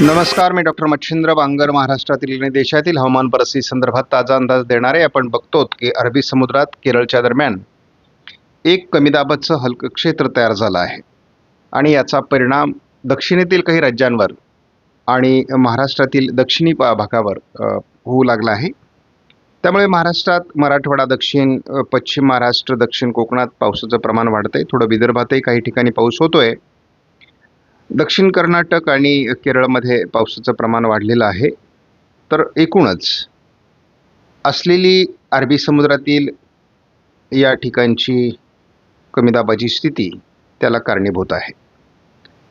नमस्कार मी डॉक्टर मच्छिंद्र बांगर महाराष्ट्रातील आणि देशातील हवामान परिस्थिती संदर्भात ताजा अंदाज देणारे आपण बघतो की अरबी समुद्रात केरळच्या दरम्यान एक कमी दाबाचं हलकं क्षेत्र तयार झालं आहे. आणि याचा परिणाम दक्षिणेतील काही राज्यांवर आणि महाराष्ट्रातील दक्षिणी भागावर होऊ लागला आहे. त्यामुळे महाराष्ट्रात मराठवाडा दक्षिण पश्चिम महाराष्ट्र दक्षिण कोकणात पावसाचं प्रमाण वाढतंय. थोडं विदर्भातही काही ठिकाणी पाऊस होतोय. दक्षिण कर्नाटक आणि केरळमध्ये पावसाचं प्रमाण वाढलेलं आहे. तर एकूणच असलेली अरबी समुद्रातील या ठिकाणची कमी दाबाची स्थिती त्याला कारणीभूत आहे.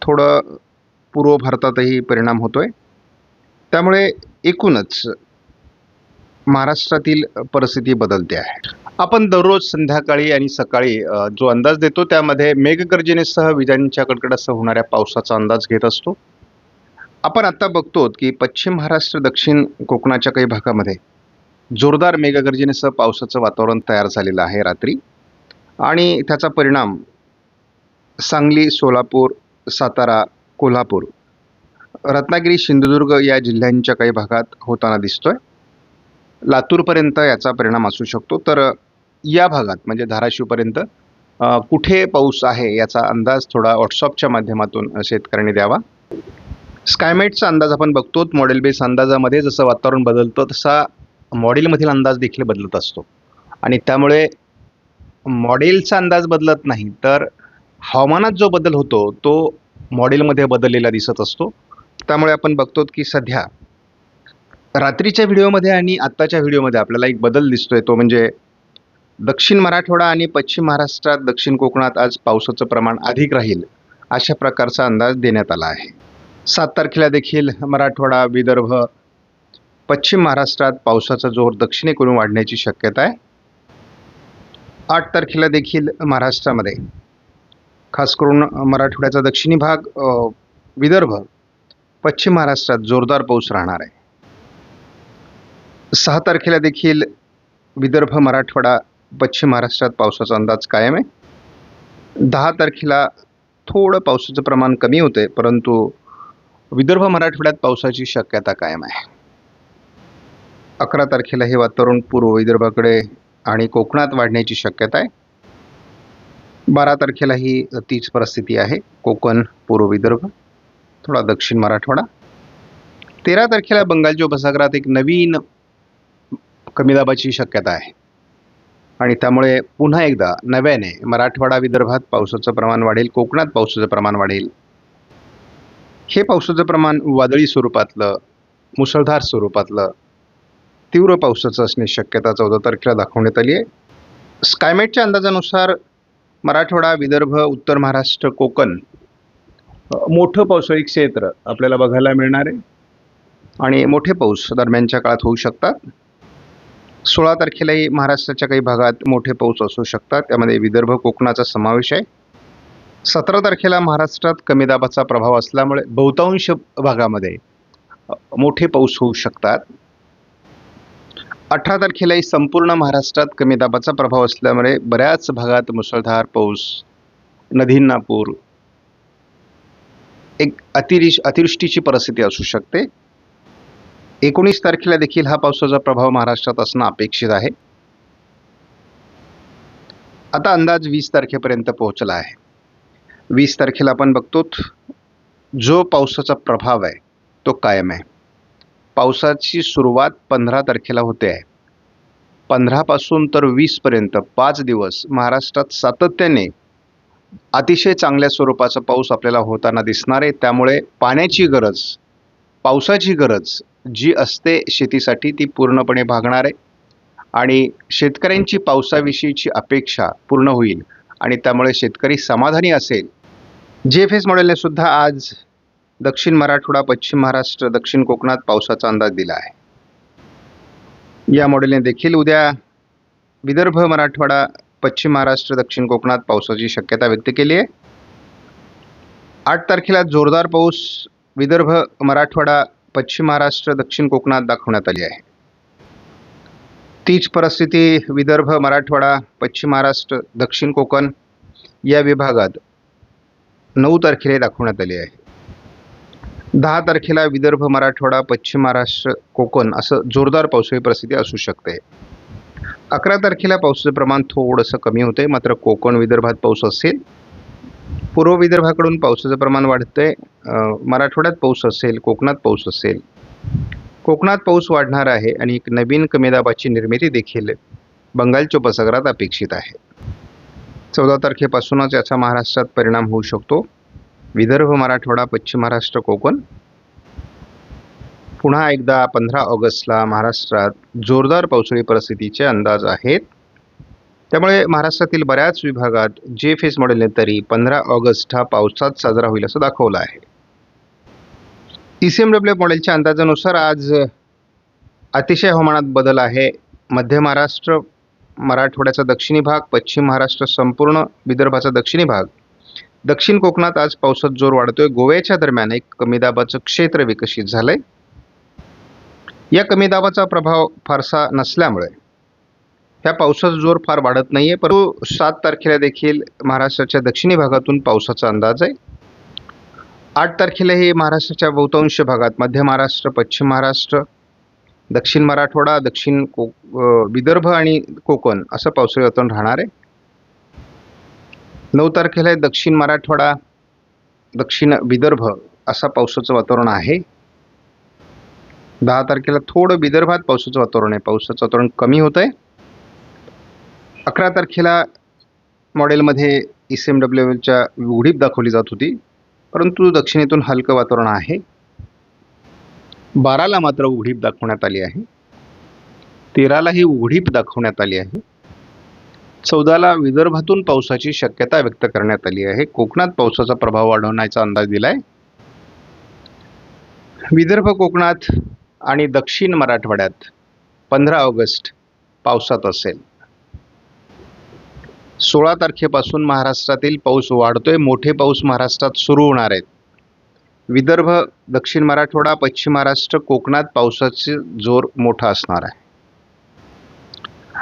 थोडं पूर्व भारतातही परिणाम होतो आहे त्यामुळे एकूणच महाराष्ट्रातील परिस्थिती बदलते आहे. आपण दररोज संध्याकाळी आणि सकाळी जो अंदाज देतो त्यामध्ये मेघगर्जनेसह विजांच्या कडकडासह होणाऱ्या पावसाचा अंदाज घेत असतो. आपण आत्ता बघतो की पश्चिम महाराष्ट्र दक्षिण कोकणाच्या काही भागामध्ये जोरदार मेघगर्जनेसह पावसाचं वातावरण तयार झालेलं आहे रात्री. आणि त्याचा परिणाम सांगली सोलापूर सातारा कोल्हापूर रत्नागिरी सिंधुदुर्ग या जिल्ह्यांच्या काही भागात होताना दिसतोय. लातूरपर्यंत याचा परिणाम असू शकतो. तर या भागात म्हणजे धाराशिवपर्यंत कुठे पाऊस आहे याचा अंदाज थोडा व्हॉट्सअपच्या माध्यमातून शेतकऱ्यांनी द्यावा. स्कायमेटचा अंदाज आपण बघतो मॉडेल बेस अंदाजामध्ये जसं वातावरण बदलतं तसा मॉडेलमधील अंदाज देखील बदलत असतो. आणि त्यामुळे मॉडेलचा अंदाज बदलत नाही तर हवामानात जो बदल होतो तो मॉडेलमध्ये बदललेला दिसत असतो. त्यामुळे आपण बघतो की सध्या रात्रीच्या व्हिडिओमध्ये आणि आत्ताच्या व्हिडिओमध्ये आपल्याला एक बदल दिसतोय तो म्हणजे दक्षिण मराठवाडा आणि पश्चिम महाराष्ट्रात दक्षिण कोकणात आज पावसाचं प्रमाण अधिक राहील अशा प्रकारचा अंदाज देण्यात आला आहे. सात तारखेला देखील मराठवाडा विदर्भ पश्चिम महाराष्ट्रात पावसाचा जोर दक्षिणेकडून वाढण्याची शक्यता आहे. आठ तारखेला देखील महाराष्ट्रामध्ये खास करून मराठवाड्याचा दक्षिणी भाग विदर्भ पश्चिम महाराष्ट्रात जोरदार पाऊस राहणार आहे. सहा तारखेला देखील विदर्भ मराठवाडा पश्चिम महाराष्ट्रात पावसाचा अंदाज कायम आहे. दहा तारखेला थोडं पावसाचं प्रमाण कमी होते परंतु विदर्भ मराठवाड्यात पावसाची शक्यता कायम आहे. अकरा तारखेला हे वातावरण पूर्व विदर्भाकडे आणि कोकणात वाढण्याची शक्यता आहे. बारा तारखेला ही तीच परिस्थिती आहे कोकण पूर्व विदर्भ थोडा दक्षिण मराठवाडा. तेरा तारखेला बंगालच्या उपसागरात एक नवीन कमी दाबाची शक्यता आहे. आणि त्यामुळे पुन्हा एकदा नव्याने मराठवाडा विदर्भात पावसाचं प्रमाण वाढेल कोकणात पावसाचं प्रमाण वाढेल. हे पावसाचं प्रमाण वादळी स्वरूपातलं मुसळधार स्वरूपातलं तीव्र पावसाचं असण्याची शक्यता चौदा तारखेला दाखवण्यात आली आहे. स्कायमेटच्या अंदाजानुसार मराठवाडा विदर्भ उत्तर महाराष्ट्र कोकण मोठं पावसाळी क्षेत्र आपल्याला बघायला मिळणार आहे. आणि मोठे पाऊस दरम्यानच्या काळात होऊ शकतात. सोळा तारखेलाही महाराष्ट्राच्या काही भागात मोठे पाऊस असू शकतात. त्यामध्ये विदर्भ कोकणाचा समावेश आहे. सतरा तारखेला महाराष्ट्रात कमी दाबाचा प्रभाव असल्यामुळे बहुतांश भागामध्ये मोठे पाऊस होऊ शकतात. अठरा तारखेलाही संपूर्ण महाराष्ट्रात कमी दाबाचा प्रभाव असल्यामुळे बऱ्याच भागात मुसळधार पाऊस नदींना पूर एक अतिरिश अतिवृष्टीची परिस्थिती असू शकते. एकोणीस तारखेला देखील हा पावसाचा प्रभाव महाराष्ट्रात असणं अपेक्षित आहे. आता अंदाज वीस तारखेपर्यंत पोहोचला आहे. वीस तारखेला आपण बघतो जो पावसाचा प्रभाव आहे तो कायम आहे. पावसाची सुरुवात पंधरा तारखेला होते आहे. पंधरापासून तर वीसपर्यंत पाच दिवस महाराष्ट्रात सातत्याने अतिशय चांगल्या स्वरूपाचा पाऊस आपल्याला होताना दिसणार आहे. त्यामुळे पाण्याची गरज पावसाची गरज जी असते शेतीसाठी ती पूर्णपणे भागणार आहे. आणि शेतकऱ्यांची पावसाविषयीची अपेक्षा पूर्ण होईल आणि त्यामुळे शेतकरी समाधानी असेल. जे एफ एस मॉडेलने सुद्धा आज दक्षिण मराठवाडा पश्चिम महाराष्ट्र दक्षिण कोकणात पावसाचा अंदाज दिला आहे. या मॉडेलने देखील उद्या विदर्भ मराठवाडा पश्चिम महाराष्ट्र दक्षिण कोकणात पावसाची शक्यता व्यक्त केली आहे. आठ तारखेला जोरदार पाऊस विदर्भ मराठवाडा पश्चिम महाराष्ट्र दक्षिण कोकणात दाखवण्यात आली आहे. तीच परिस्थिती विदर्भ मराठवाडा पश्चिम महाराष्ट्र दक्षिण कोकण या विभागात नऊ तारखेला दाखवण्यात आली आहे. दहा तारखेला विदर्भ मराठवाडा पश्चिम महाराष्ट्र कोकण असं जोरदार पावसाळी परिस्थिती असू शकते. अकरा तारखेला पावसाचं प्रमाण थोडंसं कमी होते मात्र कोकण विदर्भात पाऊस असेल पूर्व विदर्भाकडून पावसाचं प्रमाण वाढतंय. मराठवाड्यात पाऊस असेल कोकणात पाऊस असेल कोकणात पाऊस वाढणार आहे आणि एक नवीन कमी दाबाची निर्मिती देखील बंगालच्या उपसागरात अपेक्षित आहे. चौदा तारखेपासूनच याचा महाराष्ट्रात परिणाम होऊ शकतो. विदर्भ मराठवाडा पश्चिम महाराष्ट्र कोकण. पुन्हा एकदा पंधरा ऑगस्टला महाराष्ट्रात जोरदार पावसाळी परिस्थितीचे अंदाज आहेत. त्यामुळे महाराष्ट्रातील बऱ्याच विभागात जे फेस मॉडेलने तरी पंधरा ऑगस्ट हा पावसात साजरा होईल असं दाखवलं आहे. ई सी एम डब्ल्यू मॉडेलच्या अंदाजानुसार आज अतिशय हवामानात बदल आहे. मध्य महाराष्ट्र मराठवाड्याचा दक्षिणी भाग पश्चिम महाराष्ट्र संपूर्ण विदर्भाचा दक्षिणी भाग. दक्षिण कोकणात आज पावसात जोर वाढतोय. गोव्याच्या दरम्यान एक कमी दाबाचं क्षेत्र विकसित झालंय. या कमी दाबाचा प्रभाव फारसा नसल्यामुळे ह्या पावसाचा जोर फार वाढत नाही आहे परंतु सात तारखेला देखील महाराष्ट्राच्या दक्षिणी भागातून पावसाचा अंदाज आहे. आठ तारखेला हे महाराष्ट्राच्या बहुतांश भागात मध्य महाराष्ट्र पश्चिम महाराष्ट्र दक्षिण मराठवाडा दक्षिण को विदर्भ आणि कोकण असं पावसाळी वातावरण राहणार आहे. नऊ तारखेला दक्षिण मराठवाडा दक्षिण विदर्भ असा पावसाचं वातावरण आहे. दहा तारखेला थोडं विदर्भात पावसाचं वातावरण आहे. पावसाचं वातावरण कमी होत आहे अकरा तारखेला मॉडेलमध्ये ई सी एम डब्ल्यूच्या उघडीप दाखवली जात होती परंतु दक्षिणेतून हलकं वातावरण आहे. बाराला मात्र उघडीप दाखवण्यात आली आहे. तेराला ही उघडीप दाखवण्यात आली आहे. चौदाला विदर्भातून पावसाची शक्यता व्यक्त करण्यात आली आहे. कोकणात पावसाचा प्रभाव वाढवण्याचा अंदाज दिलाय. विदर्भ कोकणात आणि दक्षिण मराठवाड्यात पंधरा ऑगस्ट पावसात असेल. सोळा तारखेपासून महाराष्ट्रातील पाऊस वाढतो आहे मोठे पाऊस महाराष्ट्रात सुरू होणार आहेत. विदर्भ दक्षिण मराठवाडा पश्चिम महाराष्ट्र कोकणात पावसाचे जोर मोठा असणार आहे.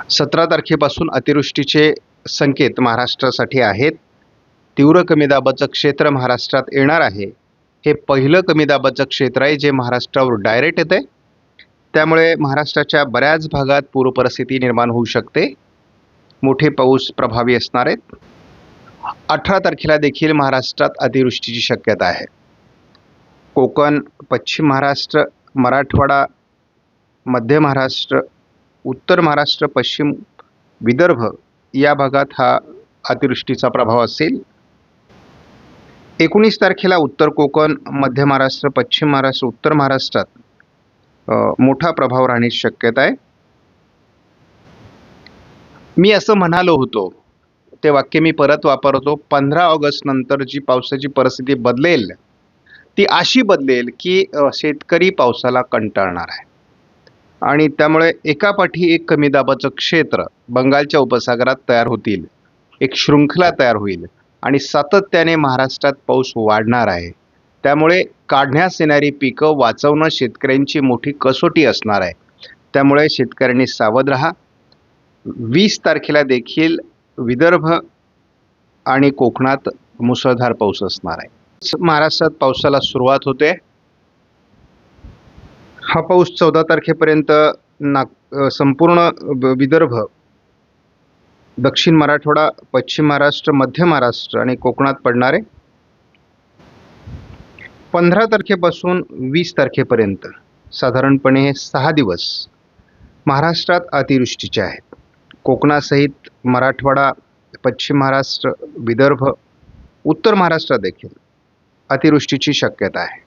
सतरा तारखेपासून अतिवृष्टीचे संकेत महाराष्ट्रासाठी आहेत. तीव्र कमी दाबाचं क्षेत्र महाराष्ट्रात येणार आहे. हे पहिलं कमी दाबाचं क्षेत्र आहे जे महाराष्ट्रावर डायरेक्ट येते त्यामुळे महाराष्ट्राच्या बऱ्याच भागात पूरपरिस्थिती निर्माण होऊ शकते. मोठे पाऊस प्रभावी असणार आहेत. अठरा तारखेला देखील महाराष्ट्रात अतिवृष्टीची शक्यता आहे. कोकण पश्चिम महाराष्ट्र मराठवाडा मध्य महाराष्ट्र उत्तर महाराष्ट्र पश्चिम विदर्भ या भागात हा अतिवृष्टीचा प्रभाव असेल. एकोणीस तारखेला उत्तर कोकण मध्य महाराष्ट्र पश्चिम महाराष्ट्र उत्तर महाराष्ट्रात मोठा प्रभाव राहण्याची शक्यता आहे. मी असं म्हणालो होतो ते वाक्य मी परत वापरतो पंधरा ऑगस्ट नंतर जी पावसाची परिस्थिती बदलेल ती अशी बदलेल की शेतकरी पावसाला कंटाळणार आहे. आणि त्यामुळे एकापाठी एक कमी दाबाचं क्षेत्र बंगालच्या उपसागरात तयार होतील एक शृंखला तयार होईल आणि सातत्याने महाराष्ट्रात पाऊस वाढणार आहे. त्यामुळे काढण्यास येणारी पिकं वाचवणं शेतकऱ्यांची मोठी कसोटी असणार आहे. त्यामुळे शेतकऱ्यांनी सावध राहा वीस तारखेला देखील विदर्भ आणि कोकणात मुसळधार पाऊस असणार आहे. महाराष्ट्रात पावसाला सुरुवात होते. हा पाऊस चौदा तारखेपर्यंत नाग संपूर्ण विदर्भ दक्षिण मराठवाडा पश्चिम महाराष्ट्र मध्य महाराष्ट्र आणि कोकणात पडणार आहे. पंधरा तारखेपासून वीस तारखेपर्यंत साधारणपणे हे सहा दिवस महाराष्ट्रात अतिवृष्टीचे आहेत. कोकणासहित मराठवाडा पश्चिम महाराष्ट्र विदर्भ उत्तर महाराष्ट्रात देखील अतिवृष्टीची शक्यता आहे.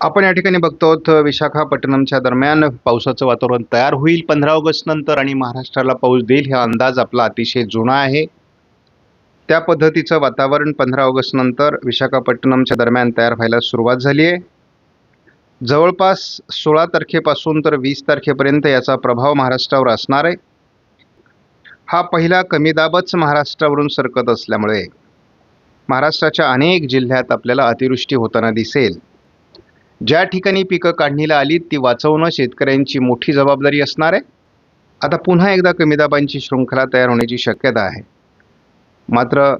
आपण या ठिकाणी बघतो आहोत विशाखापट्टणमच्या दरम्यान पावसाचं वातावरण तयार होईल पंधरा ऑगस्ट नंतर आणि महाराष्ट्राला पाऊस देईल हा अंदाज आपला अतिशय जुना आहे. त्या पद्धतीचं वातावरण पंधरा ऑगस्ट नंतर विशाखापट्टणमच्या दरम्यान तयार व्हायला सुरुवात झाली आहे. जवळपास सोळा तारखेपासून तर वीस तारखेपर्यंत याचा प्रभाव महाराष्ट्रावर असणार आहे. हा पहिला कमी दाबच महाराष्ट्रावरून सरकत असल्यामुळे महाराष्ट्राच्या अनेक जिल्ह्यात आपल्याला अतिवृष्टी होताना दिसेल. ज्या ठिकाणी पिकं काढणीला आली ती वाचवणं शेतकऱ्यांची मोठी जबाबदारी असणार आहे. आता पुन्हा एकदा कमी दाबांची शृंखला तयार होण्याची शक्यता आहे. मात्र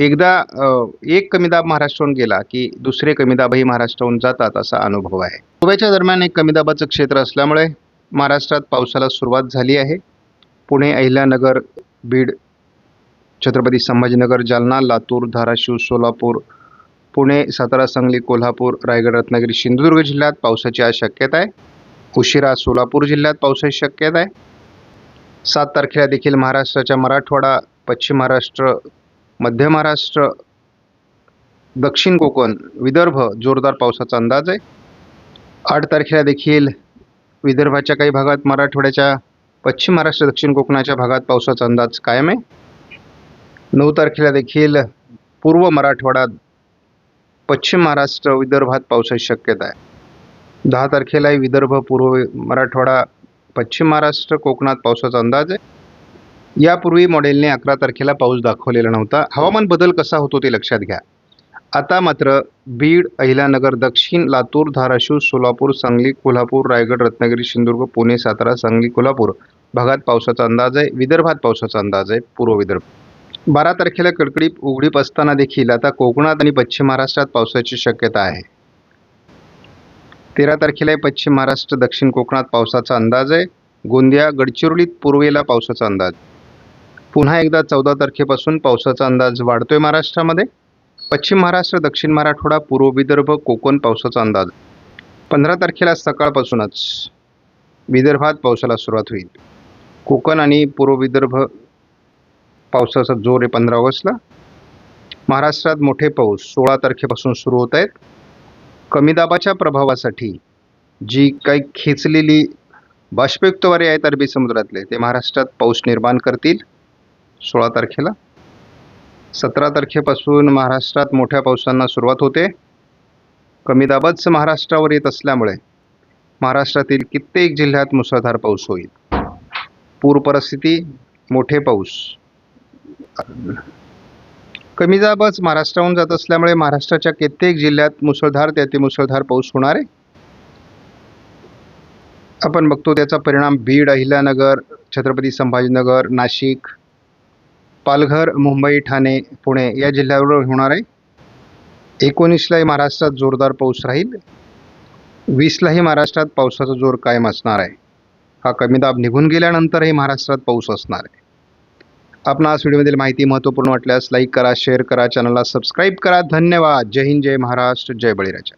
एकदा एक कमी दाब महाराष्ट्राहून गेला की दुसरे कमी दाबही महाराष्ट्राहून जातात असा अनुभव आहे. गोव्याच्या दरम्यान एक कमी दाबाचं क्षेत्र असल्यामुळे महाराष्ट्रात पावसाला सुरुवात झाली आहे. पुणे अहिल्यानगर बीड छत्रपती संभाजीनगर जालना लातूर धाराशिव सोलापूर पुणे सातारा सांगली कोल्हापूर रायगड रत्नागिरी सिंधुदुर्ग जिल्ह्यात पावसाची आज शक्यता आहे. उशिरा सोलापूर जिल्ह्यात पावसाची शक्यता आहे. सात तारखेला देखील महाराष्ट्राच्या मराठवाडा पश्चिम महाराष्ट्र मध्य महाराष्ट्र दक्षिण कोकण विदर्भ जोरदार पावसाचा अंदाज आहे. आठ तारखेला देखील विदर्भाच्या काही भागात मराठवाड्याच्या पश्चिम महाराष्ट्र दक्षिण कोकणाच्या भागात पावसाचा अंदाज कायम आहे. नऊ तारखेला देखील पूर्व मराठवाडा पश्चिम महाराष्ट्र विदर्भात पावसाची शक्यता आहे. दहा तारखेलाही विदर्भ पूर्व मराठवाडा पश्चिम महाराष्ट्र कोकणात पावसाचा अंदाज आहे. यापूर्वी मॉडेलने अकरा तारखेला पाऊस दाखवलेला नव्हता. हवामान बदल कसा होतो ते लक्षात घ्या. आता मात्र बीड अहिलानगर दक्षिण लातूर धाराशिव सोलापूर सांगली कोल्हापूर रायगड रत्नागिरी सिंधुदुर्ग पुणे सातारा सांगली कोल्हापूर भागात पावसाचा अंदाज आहे. विदर्भात पावसाचा अंदाज आहे. पूर्व विदर्भ. बारा तारखेला कडकडीत उघडीप असताना देखील आता कोकणात आणि पश्चिम महाराष्ट्रात पावसाची शक्यता आहे. तेरा तारखेला पश्चिम महाराष्ट्र दक्षिण कोकणात पावसाचा अंदाज आहे. गोंदिया गडचिरोलीत पूर्वेला पावसाचा अंदाज. पुन्हा एकदा चौदा तारखेपासून पावसाचा अंदाज वाढतोय महाराष्ट्रामध्ये. पश्चिम महाराष्ट्र दक्षिण मराठवाडा पूर्व विदर्भ कोकण पावसाचा अंदाज. पंधरा तारखेला सकाळपासूनच विदर्भात पावसाला सुरुवात होईल. कोकण आणि पूर्व विदर्भ पावसाचा जोर आहे पंधरा ऑगस्टला. महाराष्ट्रात मोठे पाऊस सोळा तारखेपासून सुरू होत आहेत. कमी दाबाच्या प्रभावासाठी जी काही खेचलेली बाष्पयुक्त वारे आहेत अरबी समुद्रातले ते महाराष्ट्रात पाऊस निर्माण करतील. सोळा तारखेला. सतरा तारखेपासून महाराष्ट्रात मोठ्या पावसांना सुरुवात होते. कमी दाबाच महाराष्ट्रावर येत असल्यामुळे महाराष्ट्रातील कित्येक जिल्ह्यात मुसळधार पाऊस होईल. पूर परिस्थिती मोठे पाऊस. कमी दाबच महाराष्ट्राहून जात असल्यामुळे महाराष्ट्राच्या कित्येक जिल्ह्यात मुसळधार ते मुसळधार पाऊस होणार आहे. आपण बघतो त्याचा परिणाम बीड अहिल्यानगर छत्रपती संभाजीनगर नाशिक पालघर मुंबई ठाणे पुणे या जिल्ह्यावर होणार आहे. एकोणीसलाही महाराष्ट्रात जोरदार पाऊस राहील. वीसलाही महाराष्ट्रात पावसाचा जोर कायम असणार आहे. हा कमी दाब निघून गेल्यानंतरही महाराष्ट्रात पाऊस असणार आहे. आपण आज व्हिडिओमधील माहिती महत्त्वपूर्ण वाटल्यास लाईक करा शेअर करा चॅनलला सबस्क्राईब करा. धन्यवाद. जय हिंद जय महाराष्ट्र जय बळीराजा.